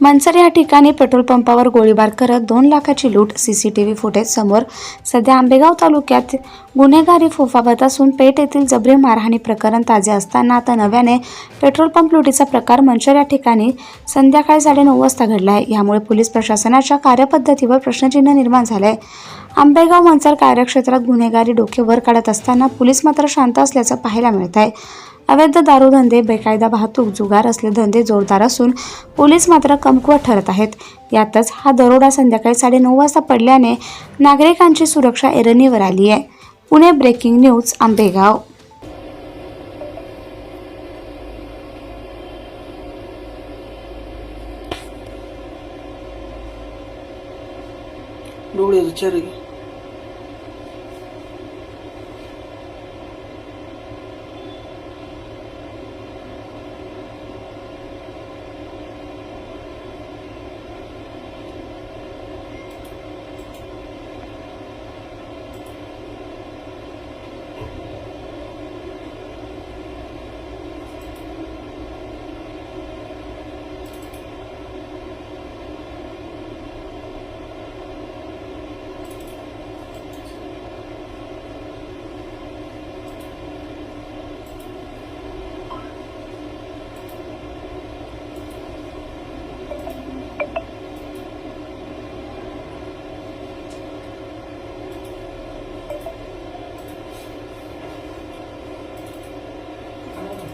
मनसर या ठिकाणी पेट्रोल पंपावर गोळीबार करत दोन लाखाची लूट सीसीटीव्ही फुटेज समोर सध्या आंबेगाव तालुक्यात गुन्हेगारी फोफावत असून पेठ येथील जबरी मारहाणी प्रकरण ताजे असताना आता नव्याने पेट्रोल पंप लुटीचा प्रकार मनसर या ठिकाणी संध्याकाळी साडेनऊ वाजता घडला आहे यामुळे पोलीस प्रशासनाच्या कार्यपद्धतीवर प्रश्नचिन्ह निर्माण झालं आहे आंबेगाव मनसर कार्यक्षेत्रात गुन्हेगारी डोके वर काढत असताना पोलीस मात्र शांत असल्याचं पाहायला मिळत आहे. अवैध दारूधंदे बेकायदा वाहतूक जुगार असले धंदे जोरदार असून पोलीस मात्र कमकुवत ठरत आहेत. यातच हा दरोडा संध्याकाळी साडेनऊ वाजता पडल्याने नागरिकांची सुरक्षा एरणीवर आली आहे. Pune breaking news Ambegaon. डोळ्याचं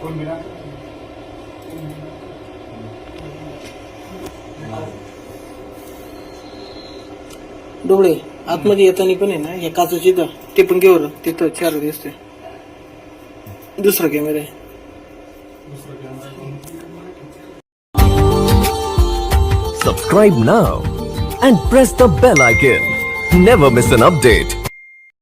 चार आहे. डोळे आतमध्ये येताना पण आहे ना हे काचूची इथं ते पण घेवर तिथं चार दिसते दुसरा कॅमेरा आहे Subscribe now and press the bell icon. Never miss an update.